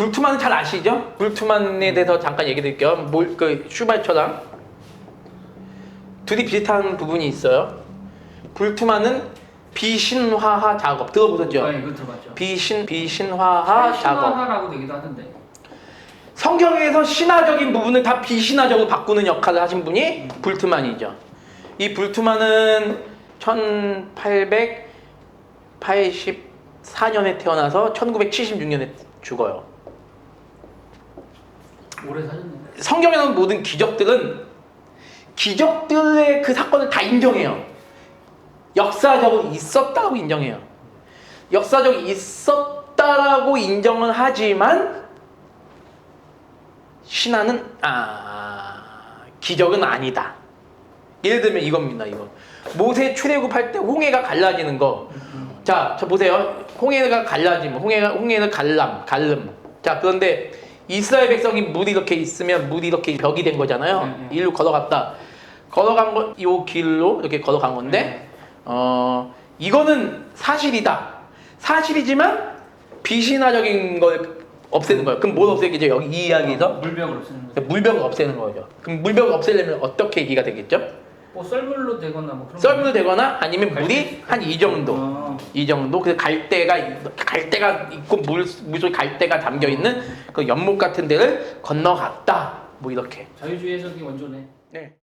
불투만은 잘 아시죠? 불투만에 대해서 잠깐 얘기 드릴게요. 뭘, 그 슈발처랑 둘이 비슷한 부분이 있어요. 불투만은 비신화하 작업 들어보셨죠? 네, 이거 들어봤죠. 비신 비신화하 작업. 신화하라고 얘기도 하던데. 성경에서 신화적인 부분을 다 비신화적으로 바꾸는 역할을 하신 분이 불트만이죠. 이 불트만은 1884년에 태어나서 1976년에 죽어요. 성경에 나온 모든 기적들은 기적들의 그 사건을 다 인정해요. 역사적으로 있었다고 인정해요. 역사적으로 있었다라고 인정은 하지만 신화는 아 기적은 아니다. 예를 들면 이겁니다. 이거 모세 출애굽할 때 홍해가 갈라지는 거. 자, 저 보세요. 홍해가 갈라지면 홍해가 홍해는 갈람, 갈름. 자, 그런데 이스라엘 백성이 물이 이렇게 있으면 물이 이렇게 벽이 된 거잖아요. 네, 네. 일로 걸어갔다. 걸어간 거, 요 길로 이렇게 걸어간 건데, 네. 어, 이거는 사실이다. 사실이지만 비신화적인 걸 없애는 거예요. 그럼 뭘 없애겠죠? 여기 이 이야기에서 물벽을 없애는 거죠. 물벽을 없애는 거죠. 그럼 물벽을 없애려면 어떻게 얘기가 되겠죠? 뭐 썰물로 되거나 뭐 그런. 썰물 되거나 아니면 물이 한 이 정도. 어. 이 정도 그 갈대가 갈대가 있고 물 물속에 갈대가 담겨 있는 그 연못 같은 데를 건너갔다 뭐 이렇게 자유주의 해석이 원조네. 네.